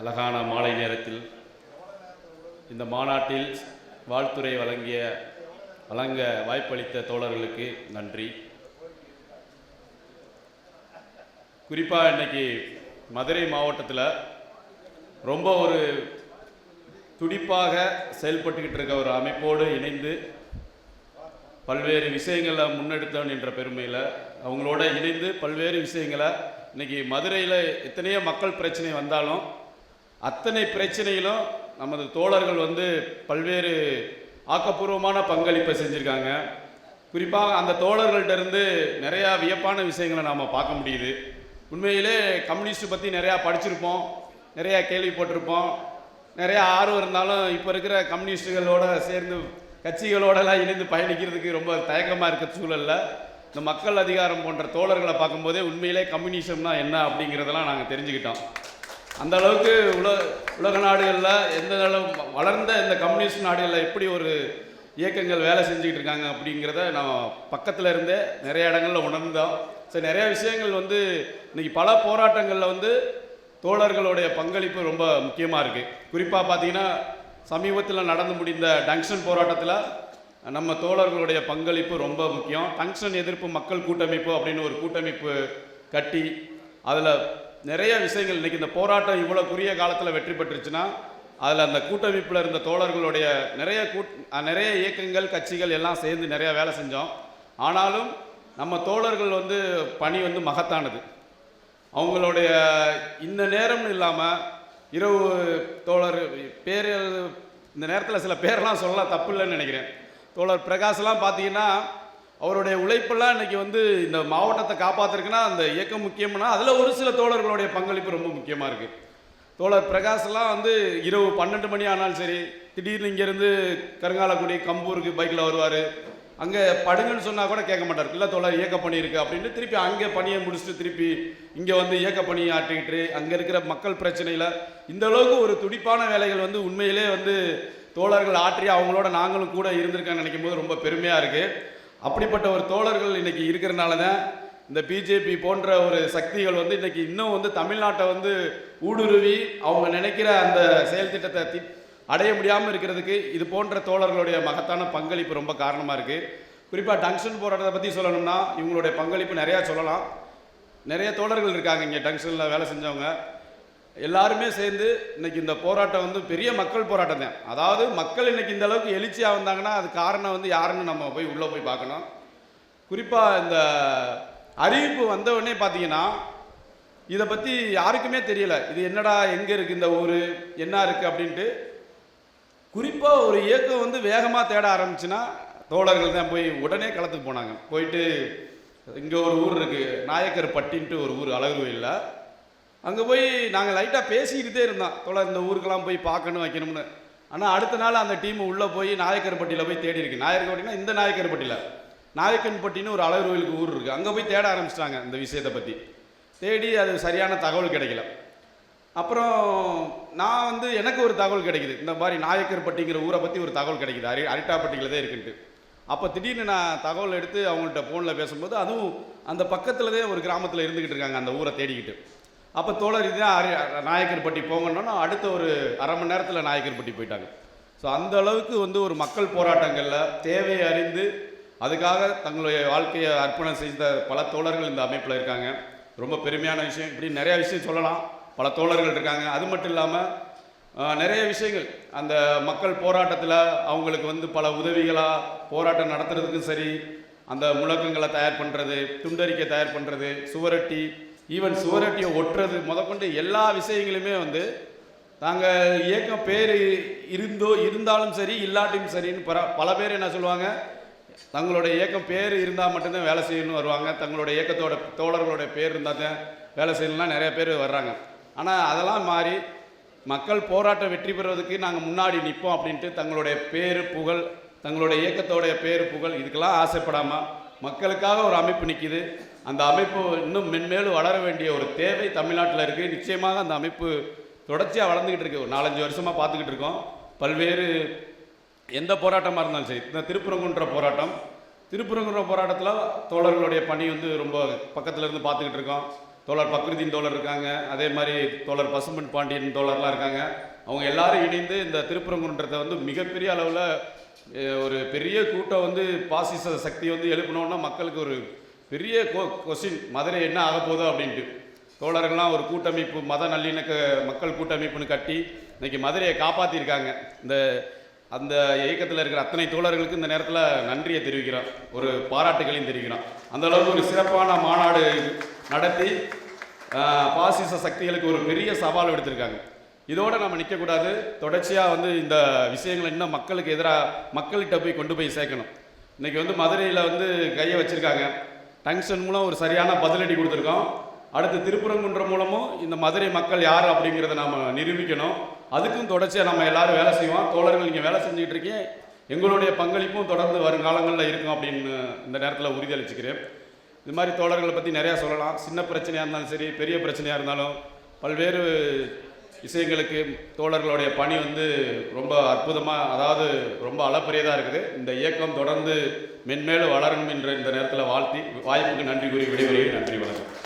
அழகான மாலை நேரத்தில் இந்த மாநாட்டில் வாழ்த்துரை வழங்கிய வழங்க வாய்ப்பளித்த தோழர்களுக்கு நன்றி. குறிப்பாக இன்னைக்கு மதுரை மாவட்டத்தில் ரொம்ப ஒரு துடிப்பாக செயல்பட்டுக்கிட்டு இருக்க ஒரு அமைப்போடு இணைந்து பல்வேறு விஷயங்களை முன்னெடுத்தவன் என்ற பெருமையில் அவங்களோட இணைந்து பல்வேறு விஷயங்களை இன்னைக்கு மதுரையில் எத்தனையோ மக்கள் பிரச்சனை வந்தாலும் அத்தனை பிரச்சனையிலும் நமது தோழர்கள் வந்து பல்வேறு ஆக்கப்பூர்வமான பங்களிப்பை செஞ்சுருக்காங்க. குறிப்பாக அந்த தோழர்கள்ட்ட இருந்து நிறையா வியப்பான விஷயங்களை நாம் பார்க்க முடியுது. உண்மையிலே கம்யூனிஸ்ட் பற்றி நிறையா படிச்சிருப்போம் நிறையா கேள்விப்பட்டிருப்போம் நிறையா ஆர்வம் இருந்தாலும் இப்போ இருக்கிற கம்யூனிஸ்டுகளோட சேர்ந்து கட்சிகளோடலாம் இணைந்து பயணிக்கிறதுக்கு ரொம்ப தயக்கமாக இருக்க சூழலில். இந்த மக்கள் அதிகாரம் போன்ற தோழர்களை பார்க்கும்போதே உண்மையிலே கம்யூனிசம்னா என்ன அப்படிங்கிறதெல்லாம் நாங்கள் தெரிஞ்சுக்கிட்டோம். அந்த அளவுக்கு உலக உலக நாடுகளில் எந்த அளவு வளர்ந்த இந்த கம்யூனிஸ்ட் நாடுகளில் எப்படி ஒரு இயக்கங்கள் வேலை செஞ்சுக்கிட்டு இருக்காங்க அப்படிங்கிறத நான் பக்கத்தில் இருந்தே நிறைய இடங்களில் உணர்ந்தோம். சரி நிறைய விஷயங்கள் வந்து இன்றைக்கி பல போராட்டங்களில் வந்து தோழர்களுடைய பங்களிப்பு ரொம்ப முக்கியமாக இருக்குது குறிப்பாக பார்த்தீங்கன்னா சமீபத்தில் நடந்து முடிந்த டங்ஷன் போராட்டத்தில் நம்ம தோழர்களுடைய பங்களிப்பு ரொம்ப முக்கியம். டங்ஷன் எதிர்ப்பு மக்கள் கூட்டமைப்பு அப்படின்னு ஒரு கூட்டமைப்பு கட்டி அதில் நிறைய விஷயங்கள். இன்றைக்கி இந்த போராட்டம் இவ்வளோ குறுகிய காலத்தில் வெற்றி பெற்றுச்சுன்னா அதில் அந்த கூட்டமைப்பில் இருந்த தோழர்களுடைய நிறைய கூட் நிறைய இயக்கங்கள் கட்சிகள் எல்லாம் சேர்ந்து நிறைய வேலை செஞ்சோம். ஆனாலும் நம்ம தோழர்கள் வந்து பணி வந்து மகத்தானது. அவங்களுடைய இந்த நேரம்னு இல்லாமல் இரவு தோழர் பேர் இந்த நேரத்தில் சில பேர்லாம் சொல்லலாம் தப்பு இல்லைன்னு நினைக்கிறேன். தோழர் பிரகாஷ்லாம் பார்த்தீங்கன்னா அவருடைய உழைப்பெல்லாம் இன்றைக்கி வந்து இந்த மாவட்டத்தை காப்பாற்றுறதுக்குன்னா அந்த இயக்கம் முக்கியம்னா அதில் ஒரு சில தோழர்களுடைய பங்களிப்பு ரொம்ப முக்கியமாக இருக்குது தோழர் பிரகாஷ்லாம் வந்து இரவு பன்னெண்டு மணி ஆனாலும் சரி திடீர்னு இங்கேருந்து கருங்காலக்குடி கம்பூருக்கு பைக்கில் வருவார். அங்கே படுங்கன்னு சொன்னால் கூட கேட்க மாட்டார். இல்லை தோழர் இயக்க பணி இருக்குது அப்படின்னு திருப்பி அங்கே பணியை முடிச்சுட்டு திருப்பி இங்கே வந்து இயக்க பணியை ஆற்றிக்கிட்டு அங்கே இருக்கிற மக்கள் பிரச்சனையில் இந்த அளவுக்கு ஒரு துடிப்பான வேலைகள் வந்து உண்மையிலே வந்து தோழர்கள் ஆற்றி அவங்களோட நாங்களும் கூட இருந்திருக்கான்னு நினைக்கும் போது ரொம்ப பெருமையாக இருக்குது அப்படிப்பட்ட ஒரு தோழர்கள் இன்னைக்கு இருக்கிறனால தான் இந்த பிஜேபி போன்ற ஒரு சக்திகள் வந்து இன்னைக்கு இன்னும் வந்து தமிழ்நாட்டை வந்து ஊடுருவி அவங்க நினைக்கிற அந்த செயல் திட்டத்தை அடைய முடியாமல் இருக்கிறதுக்கு இது போன்ற தோழர்களுடைய மகத்தான பங்களிப்பு ரொம்ப காரணமாக இருக்குது குறிப்பாக டங்ஷன் போராட்டத்தை பற்றி சொல்லணும்னா இவங்களுடைய பங்களிப்பு நிறையா சொல்லலாம். நிறைய தோழர்கள் இருக்காங்க இங்கே டங்ஷனில் வேலை செஞ்சவங்க. எல்லாருமே சேர்ந்து இன்னைக்கு இந்த போராட்டம் வந்து பெரிய மக்கள் போராட்டம் தான். அதாவது மக்கள் இன்னைக்கு இந்த அளவுக்கு எழுச்சியாக வந்தாங்கன்னா அது காரணம் வந்து யாருன்னு நம்ம போய் உள்ளே போய் பார்க்கணும். குறிப்பாக இந்த அறிவிப்பு வந்தவுடனே பார்த்தீங்கன்னா இதை பற்றி யாருக்குமே தெரியல. இது என்னடா எங்கே இருக்குது இந்த ஊர் என்ன இருக்குது அப்படின்ட்டு. குறிப்பாக ஒரு இயக்கம் வந்து வேகமாக தேட ஆரம்பிச்சுன்னா தோழர்கள் தான் போய் உடனே களத்துக்கு போனாங்க. போயிட்டு இங்கே ஒரு ஊர் இருக்குது நாயக்கர் பட்டின்ட்டு ஒரு ஊர் அழகு கோயிலில் அங்கே போய் நாங்கள் லைட்டாக பேசிக்கிட்டே இருந்தோம். தொடர் இந்த ஊருக்கெல்லாம் போய் பார்க்கணும் வைக்கணும்னு. ஆனால் அடுத்த நாள் அந்த டீம் உள்ளே போய் நாயக்கர்பட்டியில் போய் தேடி இருக்கு. நாயக்கர்பட்டினா இந்த நாயக்கர்பட்டியில். நாயக்கன்பட்டின்னு ஒரு அழகுருவிலுக்கு ஊர் இருக்குது அங்கே போய் தேட ஆரம்பிச்சிட்டாங்க இந்த விஷயத்தை பற்றி தேடி அது சரியான தகவல் கிடைக்கல. அப்புறம் நான் வந்து எனக்கு ஒரு தகவல் கிடைக்குது. இந்த மாதிரி நாயக்கர்பட்டிங்கிற ஊரை பற்றி ஒரு தகவல் கிடைக்குது. அரி அரிட்டாப்பட்டியில் தான் இருக்குன்ட்டு. அப்போ திடீர்னு நான் தகவல் எடுத்து அவங்கள்ட்ட ஃபோனில் பேசும்போது அதுவும் அந்த பக்கத்தில் தான் ஒரு கிராமத்தில் இருந்துக்கிட்டு இருக்காங்க அந்த ஊரை தேடிக்கிட்டு. அப்போ தோழர் இதுதான் நாயக்கர்பட்டி போங்கன்னா அடுத்த ஒரு அரை மணி நேரத்தில் நாயக்கர்பட்டி போயிட்டாங்க. ஸோ அந்த அளவுக்கு வந்து ஒரு மக்கள் போராட்டங்களில் தேவையை அறிந்து அதுக்காக தங்களுடைய வாழ்க்கையை அர்ப்பணம் செய்த பல தோழர்கள் இந்த அமைப்பில் இருக்காங்க. ரொம்ப பெருமையான விஷயம். இப்படி நிறைய விஷயம் சொல்லலாம். பல தோழர்கள் இருக்காங்க. அது மட்டும் இல்லாமல் நிறைய விஷயங்கள். அந்த மக்கள் போராட்டத்தில் அவங்களுக்கு வந்து பல உதவிகளாக போராட்டம் நடத்துறதுக்கும் சரி அந்த முழக்கங்களை தயார் பண்ணுறது துண்டறிக்கை தயார் பண்ணுறது சுவரட்டி ஈவன் சுவரட்டியை ஒட்டுறது முதற்கொண்டு எல்லா விஷயங்களுமே வந்து நாங்கள் இயக்கம் பேர் இருந்தோ இருந்தாலும் சரி இல்லாட்டியும் சரின்னு பல பல பேர் என்ன சொல்லுவாங்க? தங்களுடைய இயக்கம் பேர் இருந்தால் மட்டும்தான் வேலை செய்யணும்னு வருவாங்க. தங்களுடைய இயக்கத்தோட தோழர்களுடைய பேர் இருந்தால் தான் வேலை செய்யணும்னா நிறைய பேர் வர்றாங்க. ஆனால் அதெல்லாம் மாறி மக்கள் போராட்டம் வெற்றி பெறுவதற்கு நாங்கள் முன்னாடி நிற்போம் அப்படின்ட்டு தங்களுடைய பேர் புகழ் தங்களுடைய இயக்கத்தோடைய பேர் புகழ் இதுக்கெல்லாம் ஆசைப்படாமல் மக்களுக்காக ஒரு அமைப்பு நிற்கிது அந்த அமைப்பு இன்னும் மென்மேலும் வளர வேண்டிய ஒரு தேவை தமிழ்நாட்டில் இருக்குது நிச்சயமாக அந்த அமைப்பு தொடர்ச்சியாக வளர்ந்துக்கிட்டு இருக்கு. ஒரு நாலஞ்சு வருஷமாக பார்த்துக்கிட்டு இருக்கோம். பல்வேறு எந்த போராட்டமாக இருந்தாலும் சரி இந்த திருப்புறங்குன்ற போராட்டம். திருப்புறங்குன்ற போராட்டத்தில் தோழர்களுடைய பணி வந்து ரொம்ப பக்கத்தில் இருந்து பார்த்துக்கிட்டு இருக்கோம். தோழர் பக்ருதீன் தோழர் இருக்காங்க. அதே மாதிரி தோழர் பசும்பன் பாண்டியன் தோழர்லாம் இருக்காங்க. அவங்க எல்லாரும் இணைந்து இந்த திருப்புறங்குன்றத்தை வந்து மிகப்பெரிய அளவில் ஒரு பெரிய கூட்டம் வந்து பாசிச சக்தி வந்து எழுப்பினோன்னா மக்களுக்கு ஒரு பெரிய கொ கொஸ்டின் மதுரை என்ன ஆக போகுதோ அப்படின்ட்டு. தோழர்கள்லாம் ஒரு கூட்டமைப்பு மத நல்லிணக்க மக்கள் கூட்டமைப்புன்னு கட்டி இன்றைக்கி மதுரையை காப்பாற்றியிருக்காங்க இந்த அந்த இயக்கத்தில் இருக்கிற அத்தனை தோழர்களுக்கு இந்த நேரத்தில் நன்றியை தெரிவிக்கிறோம். ஒரு பாராட்டுகளையும் தெரிவிக்கிறோம். அந்த அளவுக்கு ஒரு சிறப்பான மாநாடு நடத்தி பாசிச சக்திகளுக்கு ஒரு பெரிய சவால் எடுத்திருக்காங்க இதோடு நம்ம நிற்கக்கூடாது தொடர்ச்சியாக வந்து இந்த விஷயங்களை இன்னும் மக்களுக்கு எதிராக மக்கள்கிட்ட போய் கொண்டு போய் சேர்க்கணும். இன்றைக்கி வந்து மதுரையில் வந்து கையை வச்சுருக்காங்க. டங்ஷன் மூலம் ஒரு சரியான பதிலடி கொடுத்துருக்கோம். அடுத்து திருப்புறங்குன்ற மூலமும் இந்த மதுரை மக்கள் யார் அப்படிங்கிறத நாம் நிரூபிக்கணும். அதுக்கும் தொடர்ச்சியாக நம்ம எல்லாரும் வேலை செய்வோம். தோழர்கள் இங்கே வேலை செஞ்சுக்கிட்டு இருக்கீங்க. எங்களுடைய பங்களிப்பும் தொடர்ந்து வருங்காலங்களில் இருக்கும் அப்படின்னு இந்த நேரத்தில் உறுதியளிச்சுக்கிறேன். இது மாதிரி தோழர்களை பற்றி நிறையா சொல்லலாம். சின்ன பிரச்சனையாக இருந்தாலும் சரி பெரிய பிரச்சனையாக இருந்தாலும் பல்வேறு விஷயங்களுக்கு தோழர்களுடைய பணி வந்து ரொம்ப அற்புதமாக அதாவது ரொம்ப அளப்பரியதாக இருக்குது. இந்த இயக்கம் தொடர்ந்து மென்மேலும் வளரும் என்ற இந்த நேரத்தில் வாழ்த்தி வாய்ப்புக்கு நன்றி கூறி விடைபெறுகிறேன். நன்றி வணக்கம்.